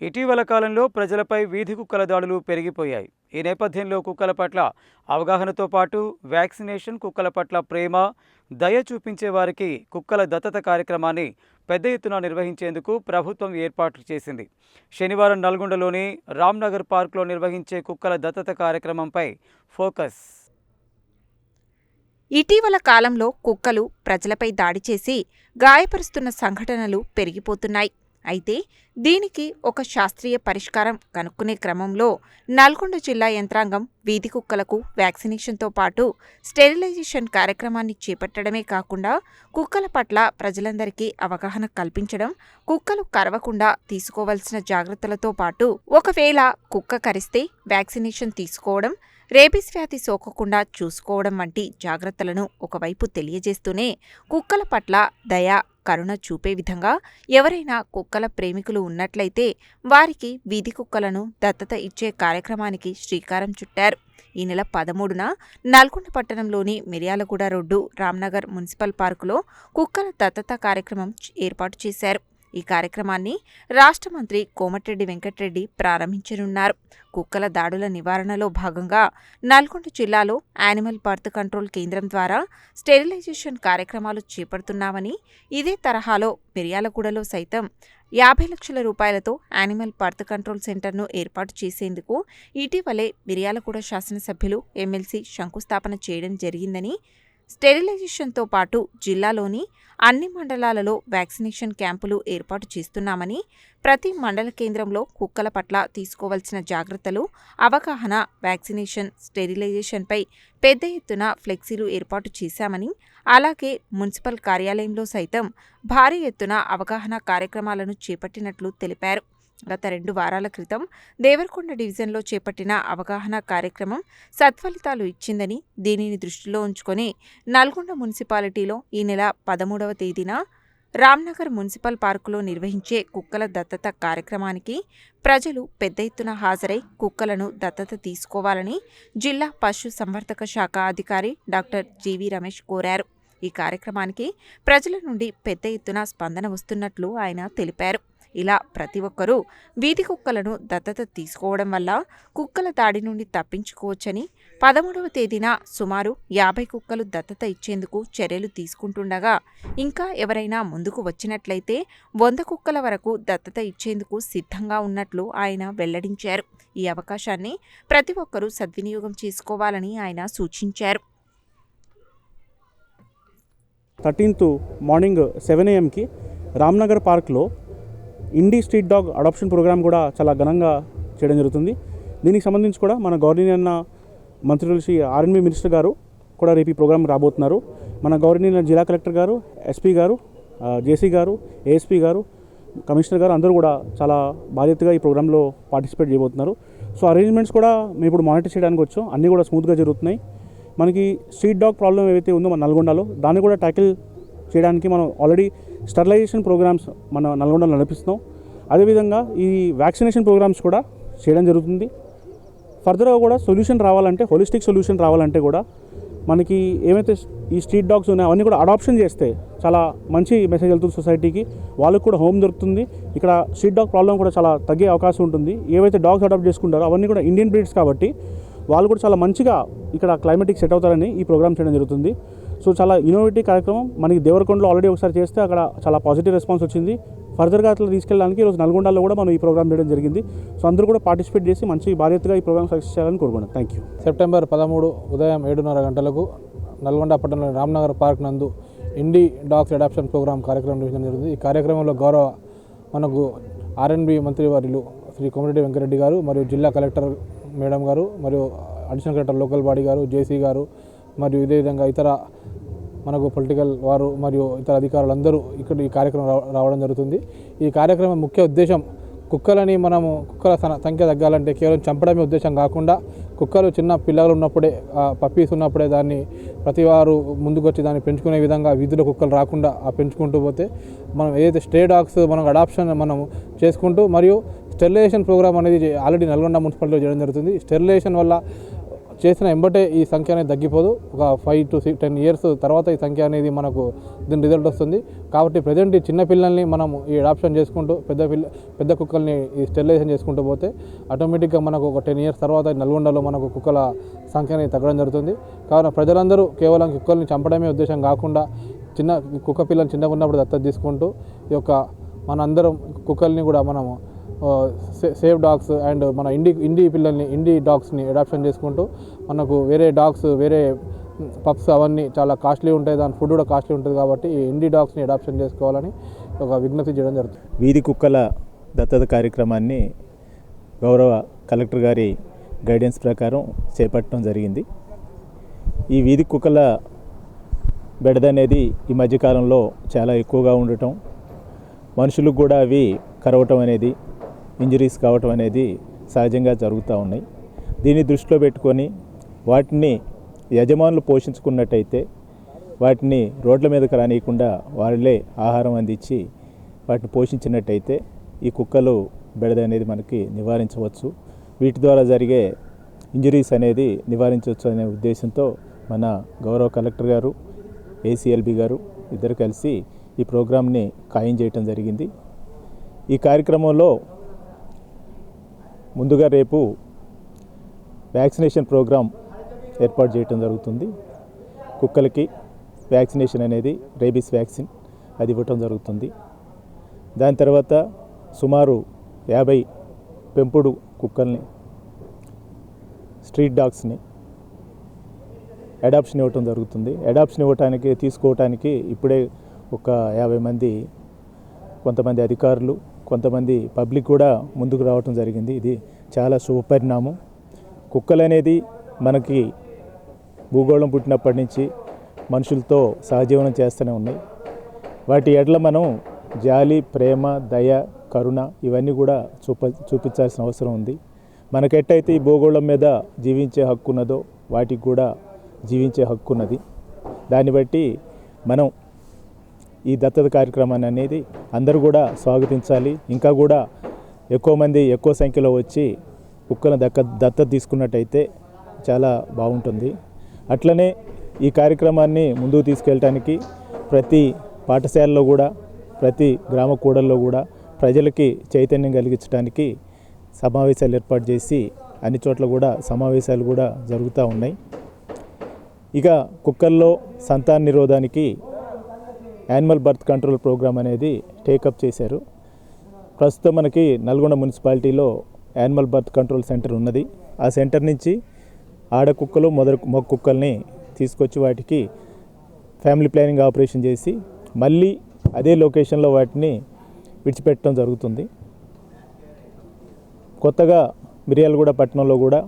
ఇటీవల కాలంలో ప్రజలపై వీధి కుక్కల దాడులు పెరిగిపోయాయి. ఈ నేపథ్యంలో కుక్కల పట్ల అవగాహనతో పాటు వ్యాక్సినేషన్ కుక్కల పట్ల ప్రేమ దయ చూపించే వారికి కుక్కల దత్తత కార్యక్రమాన్ని పెద్ద ఎత్తున నిర్వహించేందుకు ప్రభుత్వం ఏర్పాట్లు చేసింది. శనివారం నల్గొండలోని రామ్నగర్ పార్క్లో నిర్వహించే కుక్కల దత్తత కార్యక్రమంపై ఫోకస్. ఇటీవల కాలంలో కుక్కలు ప్రజలపై దాడి చేసి గాయపరుస్తున్న సంఘటనలు పెరిగిపోతున్నాయి. అయితే దీనికి ఒక శాస్త్రీయ పరిష్కారం కనుక్కునే క్రమంలో నల్గొండ జిల్లా యంత్రాంగం వీధి కుక్కలకు వ్యాక్సినేషన్తో పాటు స్టెరిలైజేషన్ కార్యక్రమాన్ని చేపట్టడమే కాకుండా కుక్కల పట్ల ప్రజలందరికీ అవగాహన కల్పించడం కుక్కలు కరవకుండా తీసుకోవాల్సిన జాగ్రత్తలతో పాటు ఒకవేళ కుక్క కరిస్తే వ్యాక్సినేషన్ తీసుకోవడం రేబీస్ వ్యాధి సోకకుండా చూసుకోవడం వంటి జాగ్రత్తలను ఒకవైపు తెలియజేస్తూనే కుక్కల పట్ల దయ కరుణ చూపే విధంగా ఎవరైనా కుక్కల ప్రేమికులు ఉన్నట్లయితే వారికి వీధి కుక్కలను దత్తత ఇచ్చే కార్యక్రమానికి శ్రీకారం చుట్టారు. ఈ నెల పదమూడున నల్గొండ పట్టణంలోని మిర్యాలగూడ రోడ్డు రామ్నగర్ మున్సిపల్ పార్కులో కుక్కల దత్తత కార్యక్రమం ఏర్పాటు చేశారు. ఈ కార్యక్రమాన్ని రాష్ట్ర మంత్రి కోమటిరెడ్డి వెంకటరెడ్డి ప్రారంభించనున్నారు. కుక్కల దాడుల నివారణలో భాగంగా నల్గొండ జిల్లాలో యానిమల్ బర్త్ కంట్రోల్ కేంద్రం ద్వారా స్టెరిలైజేషన్ కార్యక్రమాలు చేపడుతున్నామని ఇదే తరహాలో మిర్యాలగూడలో సైతం యాభై లక్షల రూపాయలతో యానిమల్ బర్త్ కంట్రోల్ సెంటర్ను ఏర్పాటు చేసేందుకు ఇటీవలే మిర్యాలగూడ శాసనసభ్యులు ఎమ్మెల్సీ శంకుస్థాపన చేయడం జరిగిందని స్టెరిలైజేషన్తో పాటు జిల్లాలోని అన్ని మండలాలలో వ్యాక్సినేషన్ క్యాంపులు ఏర్పాటు చేస్తున్నామని ప్రతి మండల కేంద్రంలో కుక్కల పట్ల తీసుకోవాల్సిన జాగ్రత్తలు అవగాహన వ్యాక్సినేషన్ స్టెరిలైజేషన్పై పెద్ద ఎత్తున ఫ్లెక్సీలు ఏర్పాటు చేశామని అలాగే మున్సిపల్ కార్యాలయంలో సైతం భారీ ఎత్తున అవగాహన కార్యక్రమాలను చేపట్టినట్లు తెలిపారు. గత రెండు వారాల క్రితం దేవరకొండ డివిజన్లో చేపట్టిన అవగాహన కార్యక్రమం సత్ఫలితాలు ఇచ్చిందని దీనిని దృష్టిలో ఉంచుకొని నల్గొండ మున్సిపాలిటీలో ఈ నెల పదమూడవ తేదీన రామ్నగర్ మున్సిపల్ పార్కులో నిర్వహించే కుక్కల దత్తత కార్యక్రమానికి ప్రజలు పెద్ద ఎత్తున హాజరై కుక్కలను దత్తత తీసుకోవాలని జిల్లా పశు సంవర్ధక శాఖ అధికారి డాక్టర్ జీవి రమేష్ కోరారు. ఈ కార్యక్రమానికి ప్రజల నుండి పెద్ద ఎత్తున స్పందన వస్తున్నట్లు ఆయన తెలిపారు. ఇలా ప్రతి ఒక్కరూ వీధి కుక్కలను దత్తత తీసుకోవడం వల్ల కుక్కల దాడి నుండి తప్పించుకోవచ్చని పదమూడవ తేదీన సుమారు యాభై కుక్కలు దత్తత ఇచ్చేందుకు చర్యలు తీసుకుంటుండగా ఇంకా ఎవరైనా ముందుకు వచ్చినట్లయితే వంద కుక్కల వరకు దత్తత ఇచ్చేందుకు సిద్ధంగా ఉన్నట్లు ఆయన వెల్లడించారు. ఈ అవకాశాన్ని ప్రతి ఒక్కరూ సద్వినియోగం చేసుకోవాలని ఆయన సూచించారు. థర్టీన్త్ మార్నింగ్ సెవెన్ ఏఎంకి రామ్నగర్ పార్క్లో indie street dog adoption programme కూడా చాలా ఘనంగా చేయడం జరుగుతుంది. దీనికి సంబంధించి కూడా మన గవర్నర్ అన్న మంత్రులు శ్రీ ఆర్ఎన్బి మినిస్టర్ గారు కూడా రేపు ఈ ప్రోగ్రామ్ రాబోతున్నారు. మన గవర్నర్ జిల్లా కలెక్టర్ గారు ఎస్పీ గారు జేసీ గారు ఏఎస్పీ గారు కమిషనర్ గారు అందరూ కూడా చాలా బాధ్యతగా ఈ ప్రోగ్రాంలో పార్టిసిపేట్ చేయబోతున్నారు. సో అరేంజ్మెంట్స్ కూడా మేము ఇప్పుడు మానిటర్ చేయడానికి వచ్చాం. అన్నీ కూడా స్మూత్గా జరుగుతున్నాయి. మనకి స్ట్రీట్ డాగ్ ప్రాబ్లం ఏవైతే ఉందో మన నల్గొండలో దాన్ని కూడా ట్యాకిల్ చేయడానికి మనం ఆల్రెడీ స్టెరిలైజేషన్ ప్రోగ్రామ్స్ మన నల్గొండలో నడిపిస్తున్నాం. అదేవిధంగా ఈ వ్యాక్సినేషన్ ప్రోగ్రామ్స్ కూడా చేయడం జరుగుతుంది. ఫర్దర్గా కూడా సొల్యూషన్ రావాలంటే హోలిస్టిక్ సొల్యూషన్ రావాలంటే కూడా మనకి ఏమైతే ఈ స్ట్రీట్ డాగ్స్ ఉన్నాయో అవన్నీ కూడా అడాప్షన్ చేస్తే చాలా మంచి మెసేజ్ వెళ్తుంది సొసైటీకి వాళ్ళకి కూడా హోమ్ దొరుకుతుంది. ఇక్కడ స్ట్రీట్ డాగ్ ప్రాబ్లం కూడా చాలా తగ్గే అవకాశం ఉంటుంది. ఏవైతే డాగ్స్ అడాప్ట్ చేసుకుంటారో అవన్నీ కూడా ఇండియన్ బ్రీడ్స్ కాబట్టి వాళ్ళు కూడా చాలా మంచిగా ఇక్కడ క్లైమేటిక్ సెట్ అవుతారని ఈ ప్రోగ్రామ్ చేయడం జరుగుతుంది. సో చాలా ఇన్నోవేటివ్ కార్యక్రమం. మనకి దేవరకొండలో ఆల్రెడీ ఒకసారి చేస్తే అక్కడ చాలా పాజిటివ్ రెస్పాన్స్ వచ్చింది. ఫర్దర్గా అట్లా తీసుకెళ్ళడానికి ఈరోజు నల్గొండలో కూడా మనం ఈ ప్రోగ్రామ్ చేయడం జరిగింది. సో అందరూ కూడా పార్టిసిపేట్ చేసి మంచి బాధ్యతగా ఈ ప్రోగ్రామ్ సక్సెస్ చేయాలని కోరుకున్నాను థ్యాంక్ యూ సెప్టెంబర్ పదమూడు ఉదయం ఏడున్నర గంటలకు నల్గొండ పట్టణంలోని రామ్నగర్ పార్క్ నందు ఇండి డాగ్స్ అడాప్షన్ ప్రోగ్రామ్ కార్యక్రమం నిర్వహించడం జరిగింది. ఈ కార్యక్రమంలో గౌరవ మనకు ఆర్ఎన్బి మంత్రి వారిలు శ్రీ కోమరెడ్డి వెంకరెడ్డి గారు మరియు జిల్లా కలెక్టర్ మేడం గారు మరియు అడిషనల్ కలెక్టర్ లోకల్ బాడీ గారు జేసీ గారు మరియు ఇదే విధంగా ఇతర మనకు పొలిటికల్ వారు మరియు ఇతర అధికారులందరూ ఇక్కడ ఈ కార్యక్రమం రావ- రావడం జరుగుతుంది. ఈ కార్యక్రమం ముఖ్య ఉద్దేశం కుక్కలని మనము కుక్కల సంఖ్య తగ్గాలంటే కేవలం చంపడమే ఉద్దేశం కాకుండా కుక్కలు చిన్న పిల్లలు ఉన్నప్పుడే పప్పీస్ ఉన్నప్పుడే దాన్ని ప్రతి వారు ముందుకొచ్చి దాన్ని పెంచుకునే విధంగా వీధిలో కుక్కలు రాకుండా ఆ పెంచుకుంటూ పోతే మనం ఏదైతే స్టే డాగ్స్ మనం అడాప్షన్ మనం చేసుకుంటూ మరియు స్టెరిలైజేషన్ ప్రోగ్రామ్ అనేది ఆల్రెడీ నల్గొండ మున్సిపాలిటీలో చేయడం జరుగుతుంది. స్టెరిలైజేషన్ వల్ల చేసిన ఎంబటే ఈ సంఖ్య అనేది తగ్గిపోదు. ఒక five to six ten years తర్వాత ఈ సంఖ్య అనేది మనకు దీని రిజల్ట్ వస్తుంది. కాబట్టి ప్రజెంట్ ఈ చిన్నపిల్లల్ని మనం ఈ అడాప్షన్ చేసుకుంటూ పెద్ద పిల్ల పెద్ద కుక్కల్ని ఈ స్టెరిలైజేషన్ చేసుకుంటూ పోతే ఆటోమేటిక్గా మనకు ఒక టెన్ ఇయర్స్ తర్వాత నల్గొండలో మనకు కుక్కల సంఖ్య అనేది తగ్గడం జరుగుతుంది. కావున ప్రజలందరూ కేవలం కుక్కల్ని చంపడమే ఉద్దేశం కాకుండా చిన్న కుక్క పిల్లలు చిన్నగా ఉన్నప్పుడు దత్తత తీసుకుంటూ ఈ యొక్క మనందరం కుక్కల్ని కూడా మనము సేవ్ డాగ్స్ అండ్ మన ఇండి ఇండి పిల్లల్ని ఇండి డాగ్స్ని అడాప్షన్ చేసుకుంటూ మనకు వేరే డాగ్స్ వేరే పప్స్ అవన్నీ చాలా కాస్ట్లీ ఉంటాయి. దాని ఫుడ్ కూడా కాస్ట్లీ ఉంటుంది కాబట్టి ఈ ఇండి డాగ్స్ని అడాప్షన్ చేసుకోవాలని ఒక విజ్ఞప్తి చేయడం జరుగుతుంది. వీధి కుక్కల దత్తత కార్యక్రమాన్ని గౌరవ కలెక్టర్ గారి గైడెన్స్ ప్రకారం చేపట్టడం జరిగింది. ఈ వీధి కుక్కల బెడద అనేది ఈ మధ్యకాలంలో చాలా ఎక్కువగా ఉండటం మనుషులకు కూడా అవి కరవటం అనేది ఇంజరీస్ కావటం అనేది సహజంగా జరుగుతూ ఉన్నాయి. దీన్ని దృష్టిలో పెట్టుకొని వాటిని యజమానులు పోషించుకున్నట్టయితే వాటిని రోడ్ల మీదకి రానియకుండా వాళ్ళే ఆహారం అందించి వాటిని పోషించినట్టయితే ఈ కుక్కలు బెడద అనేది మనకి నివారించవచ్చు. వీటి ద్వారా జరిగే ఇంజరీస్ అనేది నివారించవచ్చు అనే ఉద్దేశంతో మన గౌరవ కలెక్టర్ గారు ఏసీఎల్బి గారు ఇద్దరు కలిసి ఈ ప్రోగ్రామ్ని ఖాయం చేయటం జరిగింది. ఈ కార్యక్రమంలో ముందుగా రేపు వ్యాక్సినేషన్ ప్రోగ్రాం ఏర్పాటు చేయటం జరుగుతుంది. కుక్కలకి వ్యాక్సినేషన్ అనేది రేబీస్ వ్యాక్సిన్ అది ఇవ్వటం జరుగుతుంది. దాని తర్వాత సుమారు యాభై పెంపుడు కుక్కల్ని స్ట్రీట్ డాగ్స్ని అడాప్షన్ ఇవ్వటం జరుగుతుంది. అడాప్షన్ ఇవ్వటానికి తీసుకోవటానికి ఇప్పుడే ఒక యాభై మంది కొంతమంది అధికారులు కొంతమంది పబ్లిక్ కూడా ముందుకు రావటం జరిగింది. ఇది చాలా శుభపరిణామం కుక్కలు అనేది మనకి భూగోళం పుట్టినప్పటి నుంచి మనుషులతో సహజీవనం చేస్తూనే ఉన్నాయి. వాటి ఎడ్ల మనం జాలి ప్రేమ దయ కరుణ ఇవన్నీ కూడా చూప చూపించాల్సిన అవసరం ఉంది. మనకెట్టయితే ఈ భూగోళం మీద జీవించే హక్కు ఉన్నదో వాటికి కూడా జీవించే హక్కు ఉన్నది దాన్ని బట్టి మనం ఈ దత్తత కార్యక్రమాన్ని అనేది అందరూ కూడా స్వాగతించాలి. ఇంకా కూడా ఎక్కువ మంది ఎక్కువ సంఖ్యలో వచ్చి కుక్కలను దక్క దత్తత తీసుకున్నట్టయితే చాలా బాగుంటుంది. అట్లనే ఈ కార్యక్రమాన్ని ముందుకు తీసుకెళ్ళటానికి ప్రతి పాఠశాలలో కూడా ప్రతి గ్రామ కూడల్లో కూడా ప్రజలకి చైతన్యం కలిగించడానికి సమావేశాలు ఏర్పాటు చేసి అన్ని చోట్ల కూడా సమావేశాలు కూడా జరుగుతూ ఉన్నాయి. ఇక కుక్కల్లో సంతాన నిరోధానికి యానిమల్ బర్త్ కంట్రోల్ ప్రోగ్రామ్ అనేది టేకప్ చేశారు. ప్రస్తుతం మనకి నల్గొండ మున్సిపాలిటీలో యానిమల్ బర్త్ కంట్రోల్ సెంటర్ ఉన్నది. ఆ సెంటర్ నుంచి ఆడ కుక్కలు మొదలు మగ కుక్కల్ని తీసుకొచ్చి వాటికి ఫ్యామిలీ ప్లానింగ్ ఆపరేషన్ చేసి మళ్ళీ అదే లొకేషన్లో వాటిని విడిచిపెట్టడం జరుగుతుంది. కొత్తగా మిర్యాలగూడ పట్టణంలో కూడా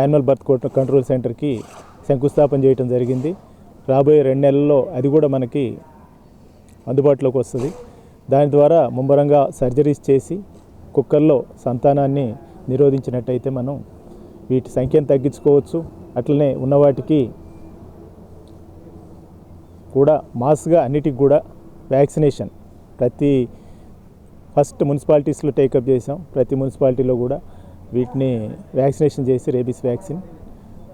యానిమల్ బర్త్ కంట్రోల్ సెంటర్కి శంకుస్థాపన చేయటం జరిగింది. రాబోయే రెండు నెలల్లో అది కూడా మనకి అందుబాటులోకి వస్తుంది. దాని ద్వారా ముమ్మరంగా సర్జరీస్ చేసి కుక్కల్లో సంతానాన్ని నిరోధించినట్టయితే మనం వీటి సంఖ్యను తగ్గించుకోవచ్చు. అట్లనే ఉన్న వాటికి కూడా మాస్గా అన్నిటికి కూడా వ్యాక్సినేషన్. ప్రతి ఫస్ట్ మున్సిపాలిటీస్లో టేకప్ చేసాం. ప్రతి మున్సిపాలిటీలో కూడా వీటిని వ్యాక్సినేషన్ చేసి రేబీస్ వ్యాక్సిన్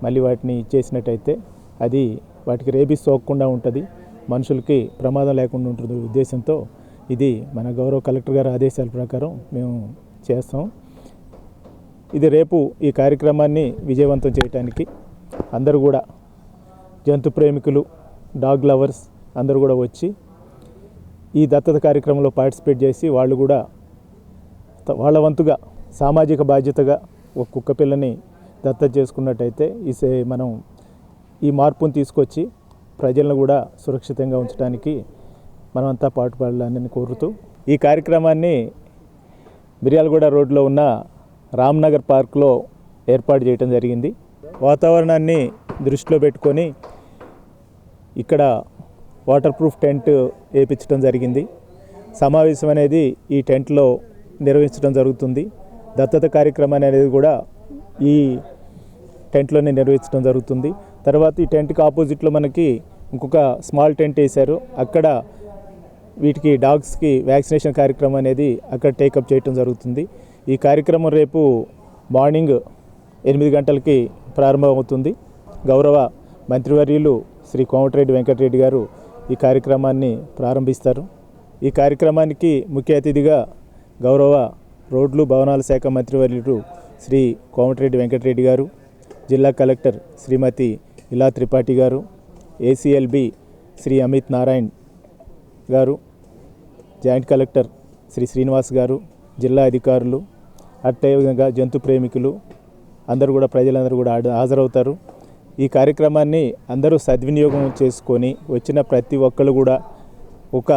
మళ్ళీ వాటిని ఇచ్చేసినట్టయితే అది వాటికి రేబీస్ సోకకుండా ఉంటుంది. మనుషులకి ప్రమాదం లేకుండా ఉంటుంది ఉద్దేశంతో ఇది మన గౌరవ కలెక్టర్ గారి ఆదేశాల ప్రకారం మేము చేస్తాం. ఇది రేపు ఈ కార్యక్రమాన్ని విజయవంతం చేయడానికి అందరూ కూడా జంతు ప్రేమికులు డాగ్ లవర్స్ అందరూ కూడా వచ్చి ఈ దత్తత కార్యక్రమంలో పార్టిసిపేట్ చేసి వాళ్ళు కూడా వాళ్ళ వంతుగా సామాజిక బాధ్యతగా ఒక కుక్క పిల్లని దత్తత చేసుకున్నట్టయితే ఈ సే- మనం ఈ మార్పును తీసుకొచ్చి ప్రజలను కూడా సురక్షితంగా ఉంచడానికి మనమంతా పాటుపడాలని కోరుతూ ఈ కార్యక్రమాన్ని మిర్యాలగూడ రోడ్లో ఉన్న రామ్నగర్ పార్క్లో ఏర్పాటు చేయడం జరిగింది. వాతావరణాన్ని దృష్టిలో పెట్టుకొని ఇక్కడ వాటర్ ప్రూఫ్ టెంట్ వేయించడం జరిగింది. సమావేశం అనేది ఈ టెంట్లో నిర్వహించడం జరుగుతుంది. దత్తత కార్యక్రమాన్ని అనేది కూడా ఈ టెంట్లోనే నిర్వహించడం జరుగుతుంది. తర్వాత ఈ టెంట్కి ఆపోజిట్లో మనకి ఇంకొక స్మాల్ టెంట్ వేశారు. అక్కడ వీటికి డాగ్స్కి వ్యాక్సినేషన్ కార్యక్రమం అనేది అక్కడ టేకప్ చేయటం జరుగుతుంది. ఈ కార్యక్రమం రేపు మార్నింగ్ ఎనిమిది గంటలకి ప్రారంభమవుతుంది. గౌరవ మంత్రివర్యులు శ్రీ కోమటిరెడ్డి వెంకటరెడ్డి గారు ఈ కార్యక్రమాన్ని ప్రారంభిస్తారు. ఈ కార్యక్రమానికి ముఖ్య అతిథిగా గౌరవ రోడ్లు భవనాల శాఖ మంత్రివర్యులు శ్రీ కోమటిరెడ్డి వెంకటరెడ్డి గారు జిల్లా కలెక్టర్ శ్రీమతి ఇలా త్రిపాఠి గారు ఏసీఎల్బి శ్రీ అమిత్ నారాయణ్ గారు జాయింట్ కలెక్టర్ శ్రీ శ్రీనివాస్ గారు జిల్లా అధికారులు అట్టే విధంగా జంతు ప్రేమికులు అందరూ కూడా ప్రజలందరూ కూడా హాజరవుతారు. ఈ కార్యక్రమాన్ని అందరూ సద్వినియోగం చేసుకొని వచ్చిన ప్రతి ఒక్కరు కూడా ఒక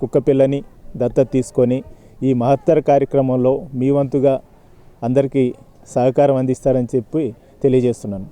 కుక్క పిల్లని దత్తత తీసుకొని ఈ మహత్తర కార్యక్రమంలో మీ వంతుగా అందరికీ సహకారం అందిస్తారని చెప్పి తెలియజేస్తున్నాను.